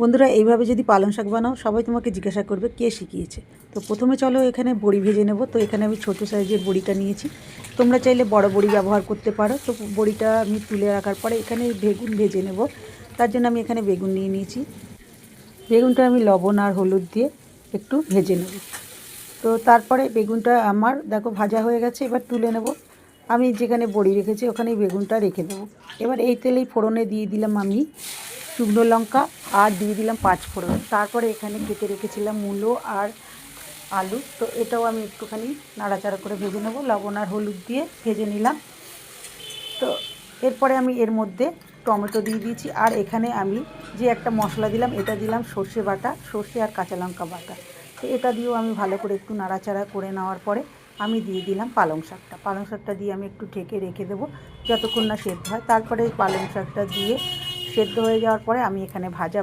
বন্ধুরা, এইভাবে যদি পালং শাক বানাও, সবাই তোমাকে জিজ্ঞাসা করবে কে শিখিয়েছে। তো প্রথমে চলো এখানে বড়ি ভেজে নেব। তো এখানে আমি ছোটো সাইজের বড়িটা নিয়েছি। তোমরা চাইলে বড় বড়ি ব্যবহার করতে পারো। তো বড়িটা আমি তুলে রাখার পরে এখানে বেগুন ভেজে নেব। তার জন্য আমি এখানে বেগুন নিয়ে নিয়েছি। বেগুনটা আমি লবণ আর হলুদ দিয়ে একটু ভেজে নেব। তো তারপরে বেগুনটা আমার, দেখো, ভাজা হয়ে গেছে। এবার তুলে নেব। আমি যেখানে বড়ি রেখেছি, ওখানেই বেগুনটা রেখে দেবো। এবার এই তেলেই ফোড়নে দিয়ে দিলাম আমি শুকনো লঙ্কা আর দিয়ে দিলাম পাঁচ ফোড়ন। তারপরে এখানে কেটে রেখেছিলাম মূলো আর আলু। তো এটাও আমি একটুখানি নাড়াচাড়া করে ভেজে নেব। লবণ আর হলুদ দিয়ে ভেজে নিলাম। তো এরপরে আমি এর মধ্যে টমেটো দিয়ে দিয়েছি। আর এখানে আমি যে একটা মশলা দিলাম, এটা দিলাম সর্ষে বাটা, সর্ষে আর কাঁচা লঙ্কা বাটা। তো এটা দিয়েও আমি ভালো করে একটু নাড়াচাড়া করে নেওয়ার পরে আমি দিয়ে দিলাম পালং শাকটা। পালং শাকটা দিয়ে আমি একটু ঢেকে রেখে দেবো, যতক্ষণ না সেদ্ধ হয়। তারপরে পালং শাকটা দিয়ে সেদ্ধ হয়ে যাওয়ার পরে আমি এখানে ভাজা